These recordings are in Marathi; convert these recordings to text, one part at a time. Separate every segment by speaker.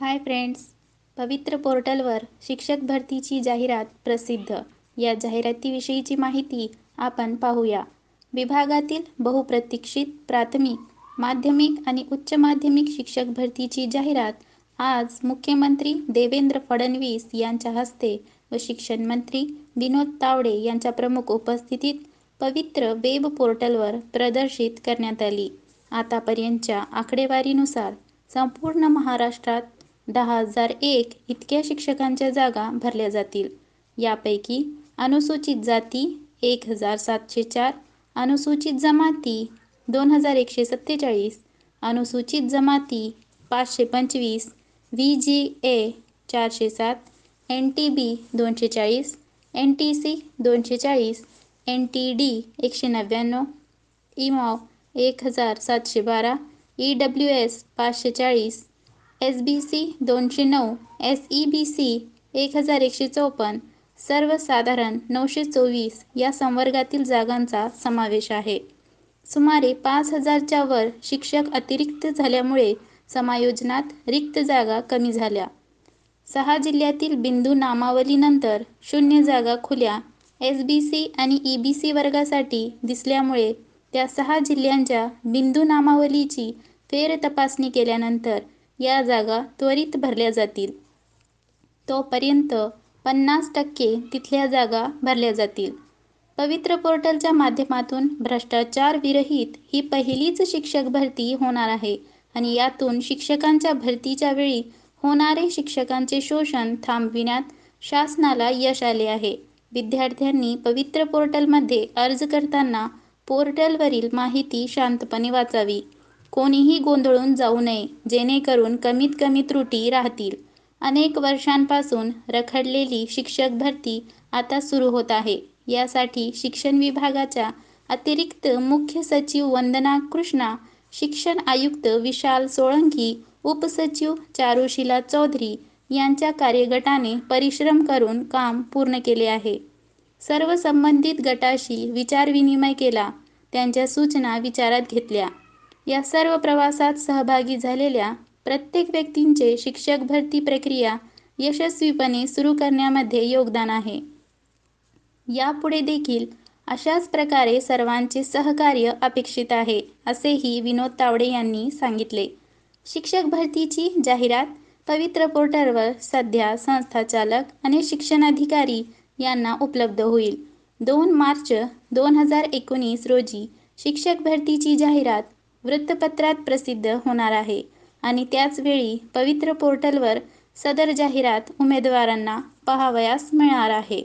Speaker 1: हाय फ्रेंड्स पवित्र पोर्टलवर शिक्षक भरतीची जाहिरात प्रसिद्ध. या जाहिरातीविषयीची माहिती आपण पाहूया. विभागातील बहुप्रतीक्षित प्राथमिक माध्यमिक आणि उच्च माध्यमिक शिक्षक भरतीची जाहिरात आज मुख्यमंत्री देवेंद्र फडणवीस यांच्या हस्ते व शिक्षण मंत्री विनोद तावडे यांच्या प्रमुख उपस्थितीत पवित्र वेब पोर्टलवर प्रदर्शित करण्यात आली. आतापर्यंतच्या आकडेवारीनुसार संपूर्ण महाराष्ट्रात दहा हजार एक इतक्या शिक्षकांच्या जागा भरल्या जातील. यापैकी अनुसूचित जाती एक हजार सातशे चार अनुसूचित जमाती दोन हजार एकशे सत्तेचाळीस अनुसूचित जमाती पाचशे पंचवीस व्ही जी ए चारशे सात एन टी बी दोनशे चाळीस एन टी सी दोनशे चाळीस एन टी डी एकशे नव्याण्णव इमाव एक हजार सातशे बारा ई डब्ल्यू एस पाचशे चाळीस एस बी सी दोनशे नऊ एस ई बी सी एक हजार एकशे चौपन्न सर्वसाधारण नऊशे चोवीस या संवर्गातील जागांचा समावेश आहे. सुमारे पाच हजारच्या वर शिक्षक अतिरिक्त झाल्यामुळे समायोजनात रिक्त जागा कमी झाल्या. सहा जिल्ह्यातील बिंदू नामावलीनंतर शून्य जागा खुल्या. एस बी सी आणि ई बी सी वर्गासाठी दिसल्यामुळे त्या सहा जिल्ह्यांच्या बिंदू नामावलीची फेरतपासणी केल्यानंतर या जागा त्वरित भरल्या जातील. तोपर्यंत पन्नास टक्के तिथल्या जागा भरल्या जातील. पवित्र पोर्टलच्या माध्यमातून भ्रष्टाचार विरहित ही पहिलीच शिक्षक भरती होणार आहे आणि यातून शिक्षकांच्या भरतीच्या वेळी होणारे शिक्षकांचे शोषण थांबविण्यात शासनाला यश आले आहे. विद्यार्थ्यांनी पवित्र पोर्टलमध्ये अर्ज करताना पोर्टलवरील माहिती शांतपणे वाचावी. कोणीही गोंधळून जाऊ नये जेणेकरून कमीत कमी त्रुटी राहतील. अनेक वर्षांपासून रखडलेली शिक्षक भरती आता सुरू होत आहे. यासाठी शिक्षण विभागाच्या अतिरिक्त मुख्य सचिव वंदना कृष्णा शिक्षण आयुक्त विशाल सोळंकी उपसचिव चारुशिला चौधरी यांच्या कार्यगटाने परिश्रम करून काम पूर्ण केले आहे. सर्व संबंधित गटाशी विचारविनिमय केला. त्यांच्या सूचना विचारात घेतल्या. या सर्व प्रवासात सहभागी झालेल्या प्रत्येक व्यक्तींचे शिक्षक भरती प्रक्रिया यशस्वीपणे सुरू करण्यामध्ये योगदान आहे. यापुढे देखील अशाच प्रकारे सर्वांचे सहकार्य अपेक्षित आहे असेही विनोद तावडे यांनी सांगितले. शिक्षक भरतीची जाहिरात पवित्र पोर्टलवर सध्या संस्थाचालक आणि शिक्षणाधिकारी यांना उपलब्ध होईल. दोन मार्च दोन हजार एकोणीस रोजी शिक्षक भरतीची जाहिरात वृत्तपत्रात प्रसिद्ध होणार आहे. आणि त्याचवेळी पवित्र पोर्टलवर सदर जाहिरात उमेदवारांना पहावयास मिळणार आहे.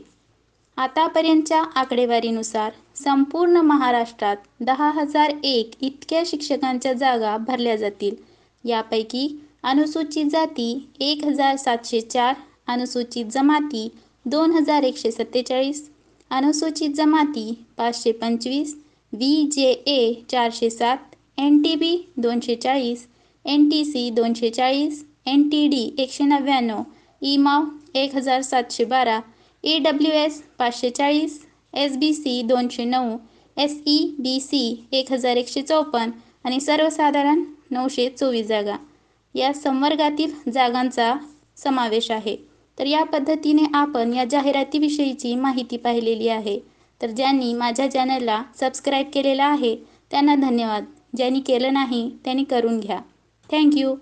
Speaker 1: आतापर्यंतच्या आकडेवारीनुसार संपूर्ण महाराष्ट्रात दहा हजार एक इतक्या शिक्षकांच्या जागा भरल्या जातील. यापैकी अनुसूचित जाती एक हजार सातशे चार अनुसूचित जमाती दोन हजार एकशे सत्तेचाळीस अनुसूचित जमाती पाचशे पंचवीस व्ही जे ए चारशे सात एन टी बी दोनशे चाळीस एन टी सी दोनशे चाळीस एन टी डी एकशे नव्याण्णव इमाव एक हजार सातशे बारा ई डब्ल्यू एस पाचशे चाळीस एस बी सी दोनशे नऊ एस ई बी सी एक हजार एकशे चौपन्न आणि सर्वसाधारण नऊशे चोवीस जागा. या संवर्गातील जागांचा समावेश आहे. तर या पद्धतीने आपण या जाहिरातीविषयीची माहिती पाहिलेली आहे. तर ज्यांनी माझ्या चॅनलला सबस्क्राईब केलेला आहे त्यांना धन्यवाद. ज्यांनी केलं नाही त्यांनी करून घ्या. थँक्यू